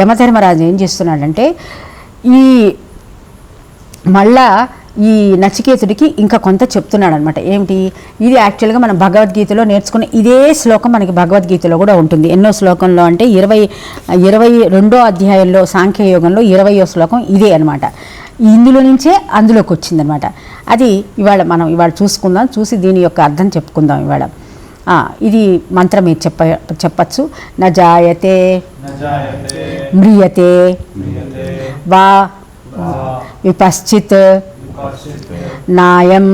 యమధర్మరాజు ఏం చేస్తున్నాడంటే ఈ మళ్ళా ఈ నచికేతుడికి ఇంకా కొంత చెప్తున్నాడు అనమాట ఏమిటి? ఇది యాక్చువల్గా మనం భగవద్గీతలో నేర్చుకున్న ఇదే శ్లోకం మనకి భగవద్గీతలో కూడా ఉంటుంది. ఎన్నో శ్లోకంలో అంటే ఇరవై ఇరవై రెండో అధ్యాయంలో సాంఖ్యయోగంలో ఇరవయో శ్లోకం ఇదే అనమాట ఇందులో నుంచే అందులోకి వచ్చిందనమాట అది ఇవాళ మనం ఇవాళ చూసుకుందాం. చూసి దీని యొక్క అర్థం చెప్పుకుందాం ఇవాళ. ఇది మంత్రం చెప్ప చెప్పచ్చు. నా జాయతే म्रियते। वा। विपश्चित्। नायं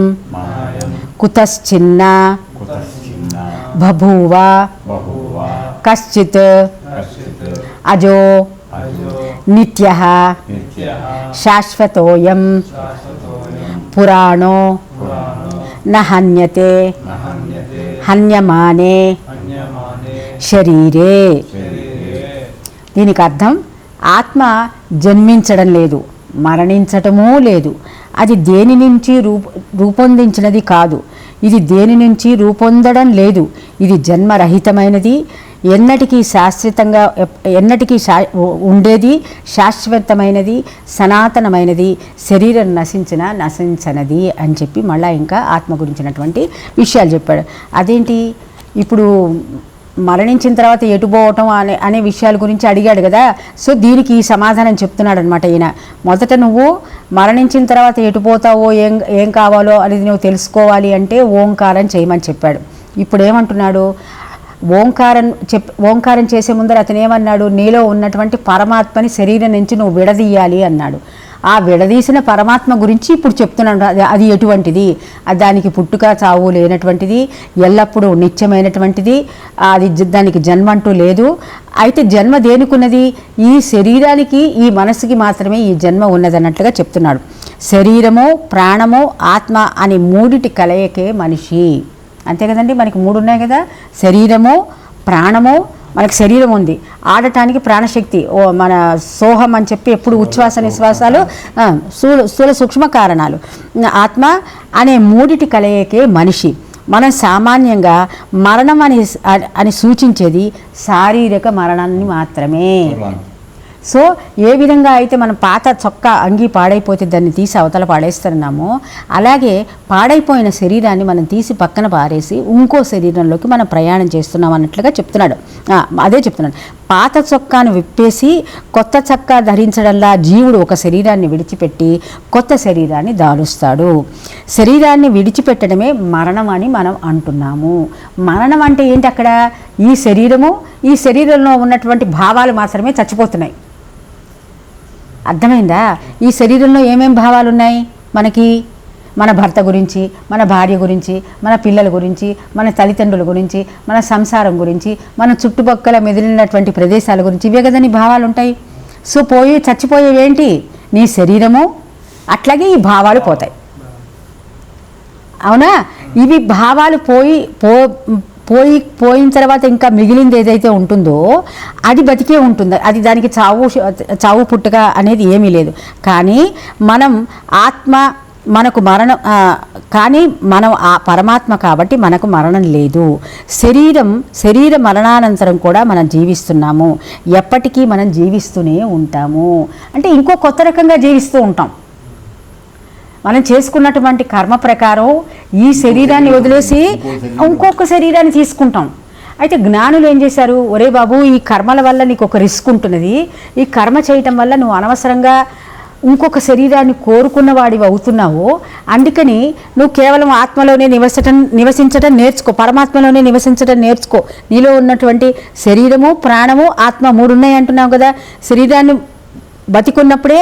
कुतश्चिन्न। बभूव। कश्चित्। अजो। नित्यः। शाश्वतोऽयं पुराणो। न हन्यते। हन्यमाने। शरीरे। దీనికి అర్థం ఆత్మ జన్మించడం లేదు మరణించటమూ లేదు. అది దేని నుంచి రూప రూపొందించినది కాదు. ఇది దేని నుంచి రూపొందడం లేదు. ఇది జన్మరహితమైనది. ఎన్నటికీ శాశ్వతంగా ఎన్నటికీ శా ఉండేది శాశ్వతమైనది సనాతనమైనది శరీరం నశించిన నశించనది అని చెప్పి మళ్ళీ ఇంకా ఆత్మ గురించినటువంటి విషయాలు చెప్పాడు. అదేంటి? ఇప్పుడు మరణించిన తర్వాత ఎటు పోవటం అనే అనే విషయాల గురించి అడిగాడు కదా. సో దీనికి ఈ సమాధానం చెప్తున్నాడు అనమాట ఈయన. మొదట నువ్వు మరణించిన తర్వాత ఎటు పోతావో ఏం ఏం కావాలో అనేది నువ్వు తెలుసుకోవాలి అంటే ఓంకారం చేయమని చెప్పాడు. ఇప్పుడు ఏమంటున్నాడు ఓంకారం చెప్ ఓంకారం చేసే ముందర అతను ఏమన్నాడు నీలో ఉన్నటువంటి పరమాత్మని శరీరం నుంచి నువ్వు విడదీయాలి అన్నాడు. ఆ విడదీసిన పరమాత్మ గురించి ఇప్పుడు చెప్తున్నాడు. అది అది ఎటువంటిది? దానికి పుట్టుక చావు లేనటువంటిది ఎల్లప్పుడూ నిత్యమైనటువంటిది అది దానికి జన్మ అంటూ లేదు. అయితే జన్మ దేనికున్నది? ఈ శరీరానికి ఈ మనసుకి మాత్రమే ఈ జన్మ ఉన్నదన్నట్లుగా చెప్తున్నాడు. శరీరము ప్రాణము ఆత్మ అని మూడిటి కలయికే మనిషి. అంతే కదండి? మనకి మూడు ఉన్నాయి కదా? శరీరము ప్రాణము మనకి శరీరం ఉంది. ఆడటానికి ప్రాణశక్తి ఓ మన సోహం అని చెప్పి ఎప్పుడు ఉచ్ఛ్వాస నిశ్వాసాలు స్థూల స్థూల సూక్ష్మ కారణాలు. ఆత్మ అనే మూడిటి కలయికే మనిషి. మనం సామాన్యంగా మరణం అని అని సూచించేది శారీరక మరణాన్ని మాత్రమే. సో ఏ విధంగా అయితే మనం పాత చొక్క అంగి పాడైపోతే దాన్ని తీసి అవతల పాడేస్తున్నామో అలాగే పాడైపోయిన శరీరాన్ని మనం తీసి పక్కన పారేసి ఇంకో శరీరంలోకి మనం ప్రయాణం చేస్తున్నాం అన్నట్లుగా చెప్తున్నాడు. అదే చెప్తున్నాడు. పాత చొక్కాను విప్పేసి కొత్త చొక్కా ధరించడంలా జీవుడు ఒక శరీరాన్ని విడిచిపెట్టి కొత్త శరీరాన్ని దారుస్తాడు. శరీరాన్ని విడిచిపెట్టడమే మరణం అని మనం అంటున్నాము. మరణం అంటే ఏంటి అక్కడ? ఈ శరీరము ఈ శరీరంలో ఉన్నటువంటి భావాలు మాత్రమే చచ్చిపోతున్నాయి. అర్థమైందా? ఈ శరీరంలో ఏమేం భావాలు ఉన్నాయి మనకి మన భర్త గురించి మన భార్య గురించి మన పిల్లల గురించి మన తల్లిదండ్రుల గురించి మన సంసారం గురించి మన చుట్టుపక్కల మెదిలినటువంటి ప్రదేశాల గురించి ఇవే కదని భావాలు ఉంటాయి సో పోయి చచ్చిపోయేవేంటి? నీ శరీరము అట్లాగే ఈ భావాలు పోతాయి. అవునా? ఇవి భావాలు పోయి పో పోయి పోయిన తర్వాత ఇంకా మిగిలింది ఏదైతే ఉంటుందో అది బతికే ఉంటుంది. అది దానికి చావు చావు పుట్టుక అనేది ఏమీ లేదు. కానీ మనం ఆత్మ మనకు మరణం కానీ మనం ఆ పరమాత్మ కాబట్టి మనకు మరణం లేదు. శరీరం శరీర మరణానంతరం కూడా మనం జీవిస్తున్నాము. ఎప్పటికీ మనం జీవిస్తూనే ఉంటాము. అంటే ఇంకో కొత్త రకంగా జీవిస్తూ ఉంటాం. మనం చేసుకున్నటువంటి కర్మ ప్రకారం ఈ శరీరాన్ని వదిలేసి ఇంకొక శరీరాన్ని తీసుకుంటాం. అయితే జ్ఞానులు ఏం చేశారు? ఒరే బాబు ఈ కర్మల వల్ల నీకు ఒక రిస్క్ ఉంటున్నది. ఈ కర్మ చేయటం వల్ల నువ్వు అనవసరంగా ఇంకొక శరీరాన్ని కోరుకున్న వాడివి అవుతున్నావు. అందుకని నువ్వు కేవలం ఆత్మలోనే నివసటం నివసించడం నేర్చుకో. పరమాత్మలోనే నివసించడం నేర్చుకో. నీలో ఉన్నటువంటి శరీరము ప్రాణము ఆత్మ మూడు ఉన్నాయి అంటున్నావు కదా. శరీరాన్ని బతికున్నప్పుడే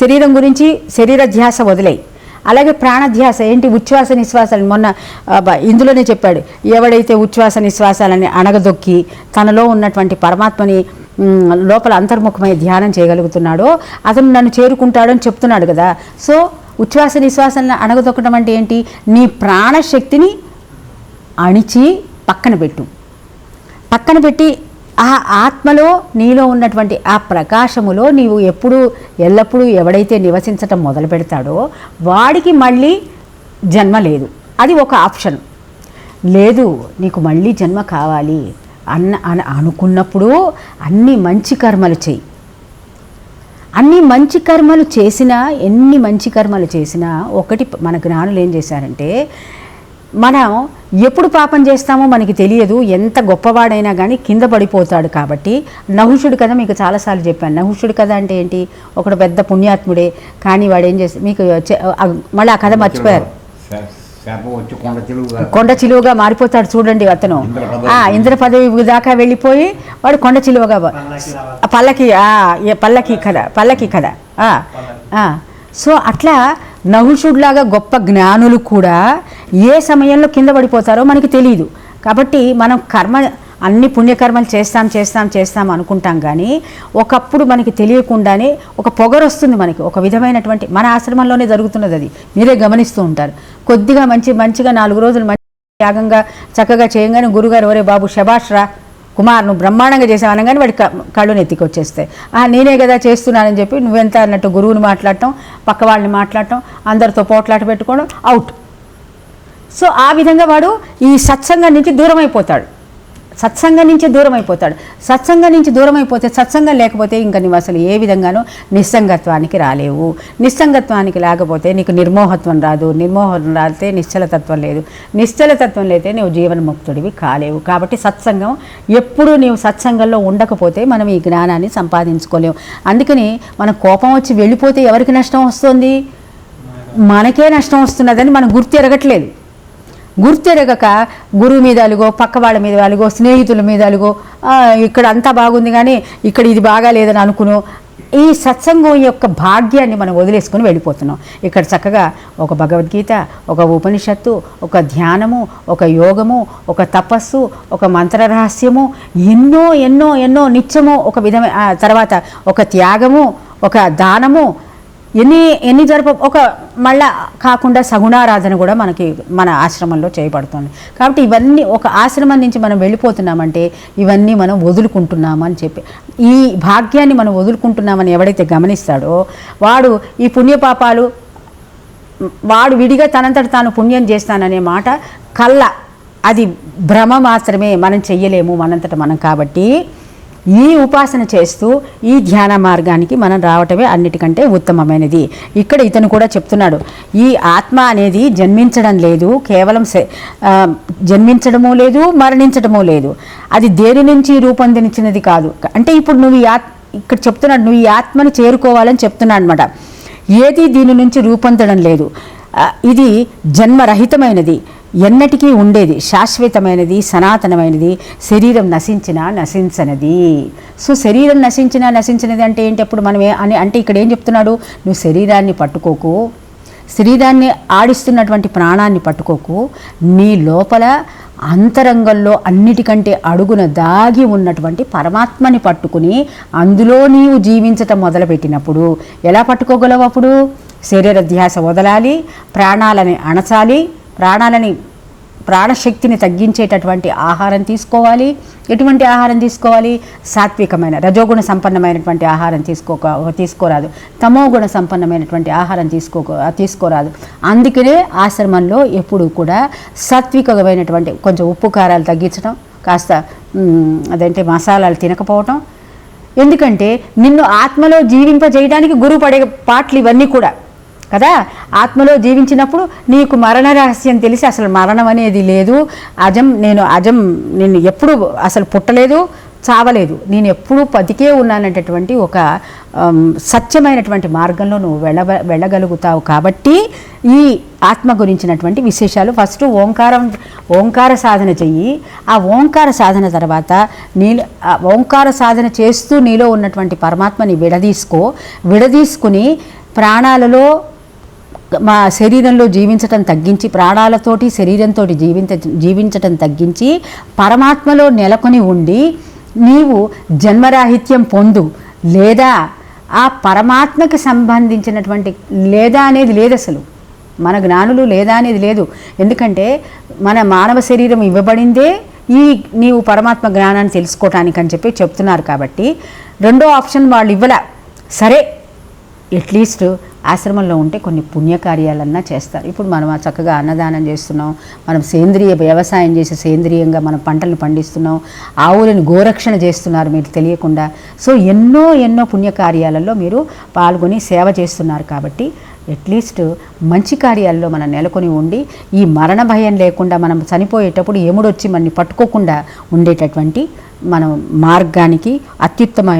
శరీరం గురించి శరీర ధ్యాస వదిలేయి. అలాగే ప్రాణధ్యాస ఏంటి ఉచ్ఛ్వాస నిశ్వాసాలు మొన్న ఇందులోనే చెప్పాడు. ఎవడైతే ఉచ్ఛ్వాస నిశ్వాసాలని అణగదొక్కి తనలో ఉన్నటువంటి పరమాత్మని లోపల అంతర్ముఖమై ధ్యానం చేయగలుగుతున్నాడో అతను నన్ను చేరుకుంటాడని చెప్తున్నాడు కదా. సో ఉచ్ఛ్వాస నిశ్వాసాలను అణగదొక్కడం అంటే ఏంటి? నీ ప్రాణశక్తిని అణిచి పక్కన పెట్టు. పక్కన పెట్టి ఆ ఆత్మలో నీలో ఉన్నటువంటి ఆ ప్రకాశములో నీవు ఎప్పుడు ఎల్లప్పుడూ ఎవడైతే నివసించటం మొదలు పెడతాడో వాడికి మళ్ళీ జన్మ లేదు. అది ఒక ఆప్షన్. లేదు నీకు మళ్ళీ జన్మ కావాలి అన్న అని అనుకున్నప్పుడు అన్ని మంచి కర్మలు చేయి. అన్ని మంచి కర్మలు చేసినా ఎన్ని మంచి కర్మలు చేసినా ఒకటి మన జ్ఞానులు ఏం చేశారంటే మనం ఎప్పుడు పాపం చేస్తామో మనకి తెలియదు ఎంత గొప్పవాడైనా కానీ కింద పడిపోతాడు కాబట్టి నహుషుడు కథ మీకు చాలాసార్లు చెప్పాను. నహుషుడు కథ అంటే ఏంటి? ఒకడు పెద్ద పుణ్యాత్ముడే కానీ వాడు ఏం చేస్తే మీకు మళ్ళీ ఆ కథ మర్చిపోయారు. కొండ చిలువుగా మారిపోతాడు చూడండి అతను. ఇంద్ర పదవి. దాకా వెళ్ళిపోయి వాడు కొండ చిలువగా పల్లకి పల్లకి కథ పల్లకి కథ. సో అట్లా నహుషుడిలాగా గొప్ప జ్ఞానులు కూడా ఏ సమయంలో కింద పడిపోతారో మనకి తెలియదు కాబట్టి మనం కర్మ అన్ని పుణ్యకర్మలు చేస్తాం చేస్తాం చేస్తాం అనుకుంటాం కానీ ఒకప్పుడు మనకి తెలియకుండానే ఒక పొగరు వస్తుంది మనకి. ఒక విధమైనటువంటి మన ఆశ్రమంలోనే జరుగుతున్నది అది. మీరే గమనిస్తూ ఉంటారు. కొద్దిగా మంచి మంచిగా నాలుగు రోజులు మంచి త్యాగంగా చక్కగా చేయగానే గురుగారు ఒరే బాబు శబాష్ రా కుమార్ నువ్వు బ్రహ్మాండంగా చేసావు అనగానే వాడి క- కళ్ళు నెత్తికి వచ్చేస్తాయి నేనే కదా చేస్తున్నానని చెప్పి నువ్వెంత అన్నట్టు గురువుని మాట్లాడటం పక్క వాళ్ళని మాట్లాడటం అందరితో పోట్లాట పెట్టుకోవడం అవుట్. సో ఆ విధంగా వాడు ఈ సత్సంగం నుంచి దూరం అయిపోతాడు సత్సంగం నుంచి దూరం అయిపోతాడు సత్సంగం నుంచి దూరం అయిపోతే సత్సంగం లేకపోతే ఇంకా నువ్వు అసలు ఏ విధంగానూ నిస్సంగత్వానికి రాలేవు. నిస్సంగత్వానికి లేకపోతే నీకు నిర్మోహత్వం రాదు. నిర్మోహం రాతే నిశ్చలతత్వం లేదు. నిశ్చలతత్వం లేతే నువ్వు జీవన్ముక్తుడివి కాలేవు. కాబట్టి సత్సంగం ఎప్పుడు నీవు సత్సంగంలో ఉండకపోతే మనం ఈ జ్ఞానాన్ని సంపాదించుకోలేవు. అందుకని మన కోపం వచ్చి వెళ్ళిపోతే ఎవరికి నష్టం వస్తుంది? మనకే నష్టం వస్తున్నదని మనం గుర్తు ఎరగట్లేదు. గుర్తెరగక గురువు మీద అలుగో పక్క వాళ్ళ మీద అలుగో స్నేహితుల మీద అలుగో ఇక్కడ అంతా బాగుంది కానీ ఇక్కడ ఇది బాగా లేదని అనుకును. ఈ సత్సంగం యొక్క భాగ్యాన్ని మనం వదిలేసుకొని వెళ్ళిపోతున్నాం. ఇక్కడ చక్కగా ఒక భగవద్గీత ఒక ఉపనిషత్తు ఒక ధ్యానము ఒక యోగము ఒక తపస్సు ఒక మంత్ర రహస్యము ఎన్నో ఎన్నో ఎన్నో నిత్యము ఒక విధమైన తర్వాత ఒక త్యాగము ఒక దానము ఎన్ని ఎన్ని జరప ఒక మళ్ళా కాకుండా సగుణారాధన కూడా మనకి మన ఆశ్రమంలో చేయబడుతుంది. కాబట్టి ఇవన్నీ ఒక ఆశ్రమం నుంచి మనం వెళ్ళిపోతున్నామంటే ఇవన్నీ మనం వదులుకుంటున్నామని చెప్పి ఈ భాగ్యాన్ని మనం వదులుకుంటున్నామని ఎవడైతే గమనిస్తాడో వాడు ఈ పుణ్యపాపాలు వాడు విడిగా తనంతట తాను పుణ్యం చేస్తాననే మాట కళ్ళ అది భ్రమ మాత్రమే మనం చెయ్యలేము మనంతట మనం కాబట్టి ఈ ఉపాసన చేస్తూ ఈ ధ్యాన మార్గానికి మనం రావటమే అన్నిటికంటే ఉత్తమమైనది. ఇక్కడ ఇతను కూడా చెప్తున్నాడు ఈ ఆత్మ అనేది జన్మించడం లేదు కేవలం సె- జన్మించడము లేదు మరణించడము లేదు. అది దేని నుంచి రూపొందించినది కాదు. అంటే ఇప్పుడు నువ్వు ఈ ఆత్ ఇక్కడ చెప్తున్నాడు నువ్వు ఈ ఆత్మని చేరుకోవాలని చెప్తున్నాడు అనమాట ఏది దీని నుంచి రూపొందడం లేదు. ఇది జన్మరహితమైనది. ఎన్నటికీ ఉండేది. శాశ్వతమైనది సనాతనమైనది శరీరం నశించినా నశించనది. సో శరీరం నశించినా నశించినది అంటే ఏంటి? అప్పుడు మనం అని అంటే ఇక్కడ ఏం చెప్తున్నాడు? నువ్వు శరీరాన్ని పట్టుకోకు. శరీరాన్ని ఆడిస్తున్నటువంటి ప్రాణాన్ని పట్టుకోకు. నీ లోపల అంతరంగంలో అన్నిటికంటే అడుగున దాగి ఉన్నటువంటి పరమాత్మని పట్టుకుని అందులో నీవు జీవించటం మొదలుపెట్టినప్పుడు ఎలా పట్టుకోగలవు అప్పుడు? శరీర ధ్యాస వదలాలి ప్రాణాలని అణచాలి ప్రాణాలని ప్రాణశక్తిని తగ్గించేటటువంటి ఆహారం తీసుకోవాలి. ఎటువంటి ఆహారం తీసుకోవాలి? సాత్వికమైన రజోగుణ సంపన్నమైనటువంటి ఆహారం తీసుకోక తీసుకోరాదు. తమోగుణ సంపన్నమైనటువంటి ఆహారం తీసుకో తీసుకోరాదు. అందుకనే ఆశ్రమంలో ఎప్పుడూ కూడా సాత్వికమైనటువంటి కొంచెం ఉప్పు కారాలు తగ్గించడం కాస్త అదంటే మసాలాలు తినకపోవటం. ఎందుకంటే నిన్ను ఆత్మలో జీవింపజేయడానికి గురువు పడే పాటలు ఇవన్నీ కూడా. కదా? ఆత్మలో జీవించినప్పుడు నీకు మరణ రహస్యం తెలిసి అసలు మరణం అనేది లేదు. అజం నేను అజం నేను ఎప్పుడు అసలు పుట్టలేదు చావలేదు. నేను ఎప్పుడూ బతికే ఉన్నాననేటటువంటి ఒక సత్యమైనటువంటి మార్గంలో నువ్వు వెళ్ళ వెళ్ళగలుగుతావు కాబట్టి ఈ ఆత్మ గురించినటువంటి విశేషాలు ఫస్ట్ ఓంకారం ఓంకార సాధన చెయ్యి. ఆ ఓంకార సాధన తర్వాత నీ ఓంకార సాధన చేస్తూ నీలో ఉన్నటువంటి పరమాత్మని విడదీసుకో. విడదీసుకుని ప్రాణాలలో మా శరీరంలో జీవించటం తగ్గించి ప్రాణాలతోటి శరీరంతో జీవించ జీవించటం తగ్గించి పరమాత్మలో నెలకొని ఉండి నీవు జన్మరాహిత్యం పొందు లేదా ఆ పరమాత్మకి సంబంధించినటువంటి లేదా అనేది లేదు అసలు. మన జ్ఞానులు లేదా అనేది లేదు. ఎందుకంటే మన మానవ శరీరం ఇవ్వబడిందే ఈ నీవు పరమాత్మ జ్ఞానాన్ని తెలుసుకోవటానికి అని చెప్పి చెప్తున్నారు కాబట్టి రెండో ఆప్షన్ వాళ్ళు ఇవ్వలే. సరే అట్లీస్ట్ ఆశ్రమంలో ఉంటే కొన్ని పుణ్యకార్యాలన్నా చేస్తారు. ఇప్పుడు మనం చక్కగా అన్నదానం చేస్తున్నాం మనం సేంద్రియ వ్యవసాయం చేసి సేంద్రియంగా మనం పంటలు పండిస్తున్నాం ఆవులను గోరక్షణ చేస్తున్నారు మీరు తెలియకుండా. సో ఎన్నో ఎన్నో పుణ్యకార్యాలలో మీరు పాల్గొని సేవ చేస్తున్నారు కాబట్టి అట్లీస్ట్ మంచి కార్యాల్లో మనం నెలకొని ఉండి ఈ మరణ భయం లేకుండా మనం చనిపోయేటప్పుడు ఏముడొచ్చి మనని పట్టుకోకుండా ఉండేటటువంటి మనం మార్గానికి అత్యుత్తమ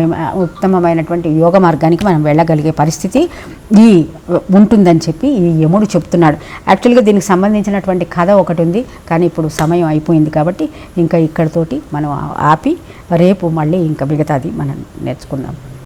ఉత్తమమైనటువంటి యోగ మార్గానికి మనం వెళ్ళగలిగే పరిస్థితి ఈ ఉంటుందని చెప్పి ఈ యముడు చెప్తున్నాడు. యాక్చువల్గా దీనికి సంబంధించినటువంటి కథ ఒకటి ఉంది కానీ ఇప్పుడు సమయం అయిపోయింది కాబట్టి ఇంకా ఇక్కడతోటి మనం ఆపి రేపు మళ్ళీ ఇంకా మిగతాది మనం నేర్చుకుందాం.